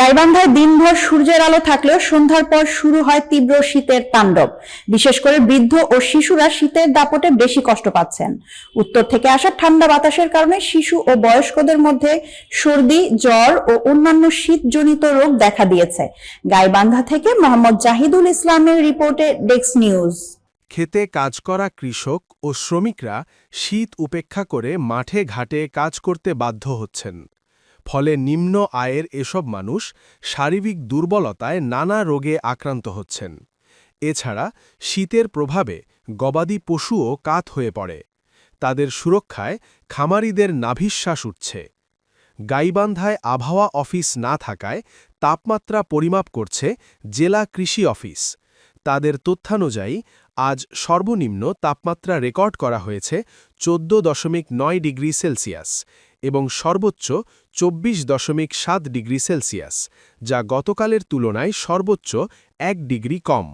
গাইবান্ধায় দিনভর সূর্যের আলো থাকলেও সন্ধ্যার পর শুরু হয় তীব্র শীতের তাণ্ডব। বিশেষ করে বৃদ্ধ ও শিশুরা শীতের দাপটে বেশি কষ্ট পাচ্ছেন। উত্তর থেকে আসা ঠান্ডা বাতাসের কারণে শিশু ও বয়স্কদের মধ্যে সর্দি, জ্বর ও অন্যান্য শীতজনিত রোগ দেখা দিয়েছে। গাইবান্ধা থেকে মোহাম্মদ জাহিদুল ইসলামের রিপোর্টে ডেস্ক নিউজ। খেতে কাজ করা কৃষক ও শ্রমিকরা শীত উপেক্ষা করে মাঠে ঘাটে কাজ করতে বাধ্য হচ্ছেন। ফলে নিম্ন আয়ের এসব মানুষ শারীরিক দুর্বলতায় নানা রোগে আক্রান্ত হচ্ছেন। এছাড়া শীতের প্রভাবে গবাদি পশুও কাত হয়ে পড়ে। তাদের সুরক্ষায় খামারিদের নাভিশ্বাস উঠছে। গাইবান্ধায় আবহাওয়া অফিস না থাকায় তাপমাত্রা পরিমাপ করছে জেলা কৃষি অফিস। তাদের তথ্যানুযায়ী আজ সর্বনিম্ন তাপমাত্রা রেকর্ড করা হয়েছে চোদ্দ দশমিক নয় ডিগ্রি সেলসিয়াস এবং সর্বোচ্চ চব্বিশ দশমিক সাত ডিগ্রি সেলসিয়াস, যা গতকালের তুলনায় সর্বোচ্চ এক ডিগ্রি কম।